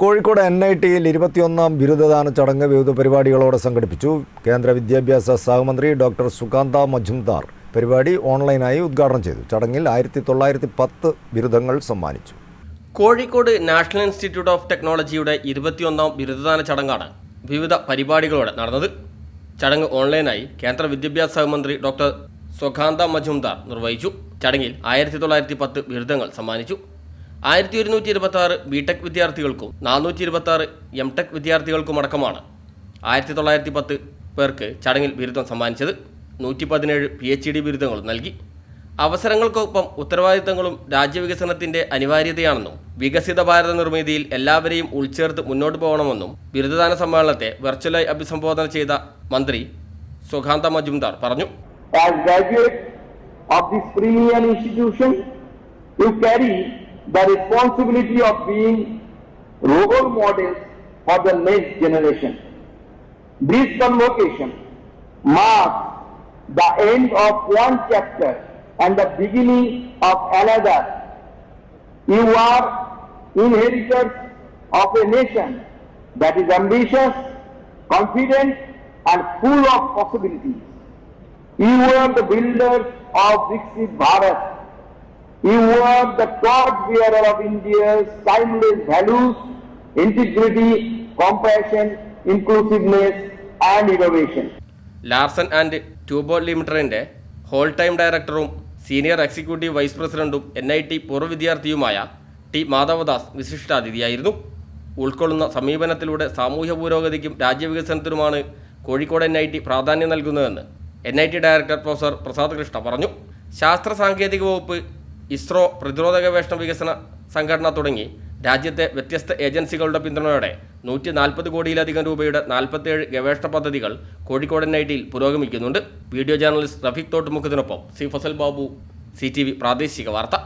Kozhikode N I ടിയിൽ ഇരുപത്തിയൊന്നാം ബിരുദദാന ചടങ്ങ് വിവിധ പരിപാടികളോടെ സംഘടിപ്പിച്ചു. കേന്ദ്ര വിദ്യാഭ്യാസ സഹമന്ത്രി ഡോക്ടർ സുകാന്ത മജുംദാർ പരിപാടി ഓൺലൈനായി ഉദ്ഘാടനം ചെയ്തു. ചടങ്ങിൽ ആയിരത്തി തൊള്ളായിരത്തി പത്ത് ബിരുദങ്ങൾ സമ്മാനിച്ചു. കോഴിക്കോട് നാഷണൽ ഇൻസ്റ്റിറ്റ്യൂട്ട് ഓഫ് ടെക്നോളജിയുടെ ഇരുപത്തിയൊന്നാം ബിരുദദാന ചടങ്ങാണ് വിവിധ പരിപാടികളോടെ നടന്നത്. ചടങ്ങ് ഓൺലൈനായി കേന്ദ്ര വിദ്യാഭ്യാസ സഹമന്ത്രി ഡോക്ടർ സുഖാന്ത മജുംദാർ നിർവഹിച്ചു. ചടങ്ങിൽ ആയിരത്തി തൊള്ളായിരത്തി പത്ത് ബിരുദങ്ങൾ സമ്മാനിച്ചു. ആയിരത്തി ഒരുന്നൂറ്റി ഇരുപത്തി ആറ് ബി ടെക് വിദ്യാർത്ഥികൾക്കും നാനൂറ്റി ഇരുപത്തി ആറ് എം ടെക് വിദ്യാർത്ഥികൾക്കും അടക്കമാണ് ആയിരത്തി തൊള്ളായിരത്തി പത്ത് പേർക്ക് ചടങ്ങിൽ ബിരുദം സമ്മാനിച്ചത്. നൂറ്റി പതിനേഴ് പി എച്ച് ഡി ബിരുദങ്ങൾ നൽകി. അവസരങ്ങൾക്കൊപ്പം ഉത്തരവാദിത്തങ്ങളും രാജ്യവികസനത്തിന്റെ അനിവാര്യതയാണെന്നും വികസിത ഭാരത നിർമ്മിതിയിൽ എല്ലാവരെയും ഉൾച്ചേർത്ത് മുന്നോട്ട് പോകണമെന്നും ബിരുദദാന സമ്മേളനത്തെ വെർച്വലായി അഭിസംബോധന ചെയ്ത മന്ത്രി സുഖാന്ത മജുംദാർ പറഞ്ഞു. As graduates of this premier institution, you carry the responsibility of being role models for the next generation. This convocation marks the end of one chapter and the beginning of another. You are inheritors of a nation that is ambitious, confident, and full of possibilities. You are the builders of Viksit Bharat. You was the God-bearer of India's timeless values, integrity, compassion, inclusiveness, and innovation. Larsen and Toubro ലിമിറ്റഡിന്റെ whole time ഡയറക്ടറും senior executive vice പ്രസിഡന്റും N I T പൂർവ വിദ്യാർത്ഥിയുമായ T Madhavadas വിശിഷ്ടാതിഥിയായിരുന്നു ഉൾക്കൊള്ളുന്ന സമീപനത്തിലൂടെ സാമൂഹ്യ പുരോഗതിക്കും രാജ്യവികസനത്തിനുമാണ് കോഴിക്കോട് എൻ ഐ ടി പ്രാധാന്യം നൽകുന്നതെന്ന് N I T director professor Prasad Krishna പറഞ്ഞു ശാസ്ത്ര സാങ്കേതിക വകുപ്പ് ഇസ്രോ പ്രതിരോധ ഗവേഷണ വികസന സംഘടന തുടങ്ങി. രാജ്യത്തെ വ്യത്യസ്ത ഏജൻസികളുടെ പിന്തുണയോടെ നൂറ്റി നാൽപ്പത് കോടിയിലധികം രൂപയുടെ നാൽപ്പത്തേഴ് ഗവേഷണ പദ്ധതികൾ കോഴിക്കോട് എൻ പുരോഗമിക്കുന്നുണ്ട്. വീഡിയോ ജേർണലിസ്റ്റ് റഫീഖ് തോട്ടുമുഖത്തിനൊപ്പം സി ഫസൽ ബാബു സി പ്രാദേശിക വാർത്ത.